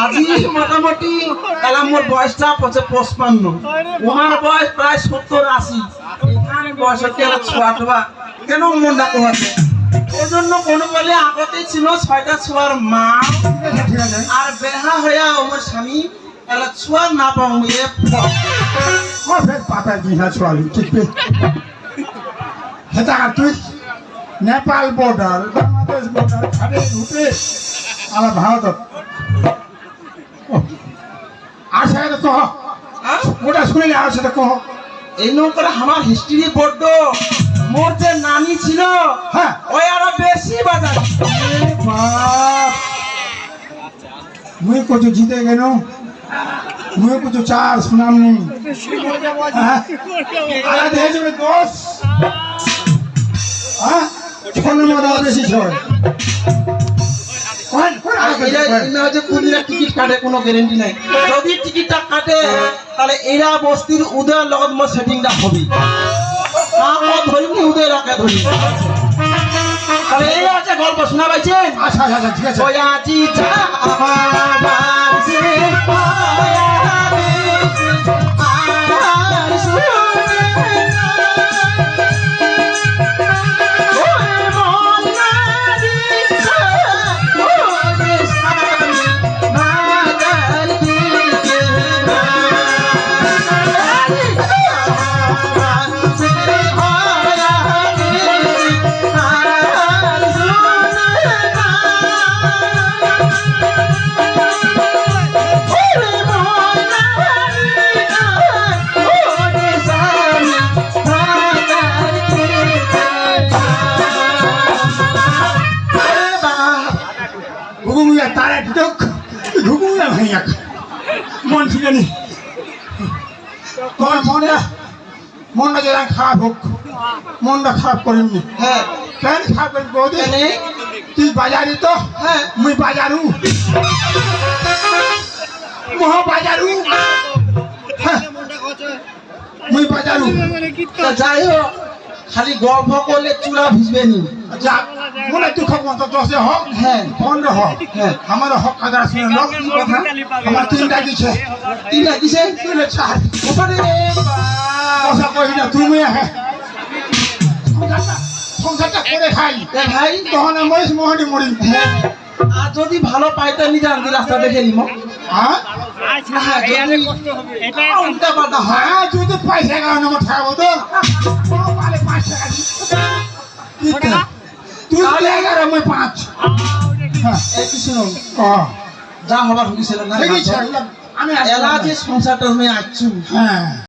আজি মোটামুটি তাহলে মোর বয়সটা হচ্ছে পঁচপান্ন। ওনার বয়স প্রায় সত্তর আশি। এখানে বয়স ছোয়া টোয়া? কেন মন ডাকো আছে জন্য কোনো বলে আগতে ছিল ছয়টা ছোয়ার মা। আর বেহা হইয়া আমার স্বামী তাহলে ছোয়া না পাও এ পাতা দিহা ছোয়ালি ঠিক হেতা তুই নেপাল বর্ডার বাংলাদেশ বর্ডার খাড়ে ঢুকে আমার ভারতত আসে এটা কহ। হ্যাঁ? ওটা শুনে আর সেটা কহ। এই নৌকার আমার হিস্ট্রি বড্ড। মোর যে নানি ছিল হ্যাঁ। ওই আরও বেশি বাজার। বাপ। মুই কচু জিতে গেল। মুই কচু চার শুনাম নি হ্যাঁ দিয়ে যাবে দোষ। হ্যাঁ? মতো বেশি ছয়? আর এরা টিকিট কাটে কোনো গ্যারেন্টি নাই। যদি টিকিটটা কাটে তাহলে এরা বস্তির উদয়ের লগত মোর সেটিংটা হবে। আমি ধরিনি উদয় রাখে ধরি তাহলে এই আছে গল্প শোনা পাইছেন? আচ্ছা আচ্ছা আচ্ছা, ঠিক আছে। যে ঘুগুমুয়া তারা ঢুক ঘুগুমুয়া ভাইয়া মন ঠিক আছে তোমার মনটা মনটা যেন খারাপ হোক মনটা খারাপ করেননি হ্যাঁ। কেন খারাপ করেন বৌদি? তুই বাজারি তো? হ্যাঁ। মুই বাজারু। মহ বাজারু হ্যাঁ, মুই বাজারু। তা যাই হোক খালি গল্প করলে চূড়া ভিজবে নি। যা মনে দুঃখ মত দশে হোক হ্যাঁ। পনেরো হোক। হ্যাঁ। আমার হক লোক কথা। আমার তিনটা দিছে? তিনটা চার। ওখানে কথা কই না তুমি হ্যাঁ সংসারটা সংসারটা করে খাই। এ তখন মোহনি মরি হ্যাঁ। আর যদি ভালো পাইতে নি জানতি রাস্তা দেখে নিম। হ্যাঁ হ্যাঁ যদি উল্টা পাল্টা হয়। হ্যাঁ যদি পয়সা গাও না ঠাকবো তো মই পাঁচ। হ্যাঁ এই যা হবার না আমি এলা যে সংসারটা তুমি আছু। হ্যাঁ।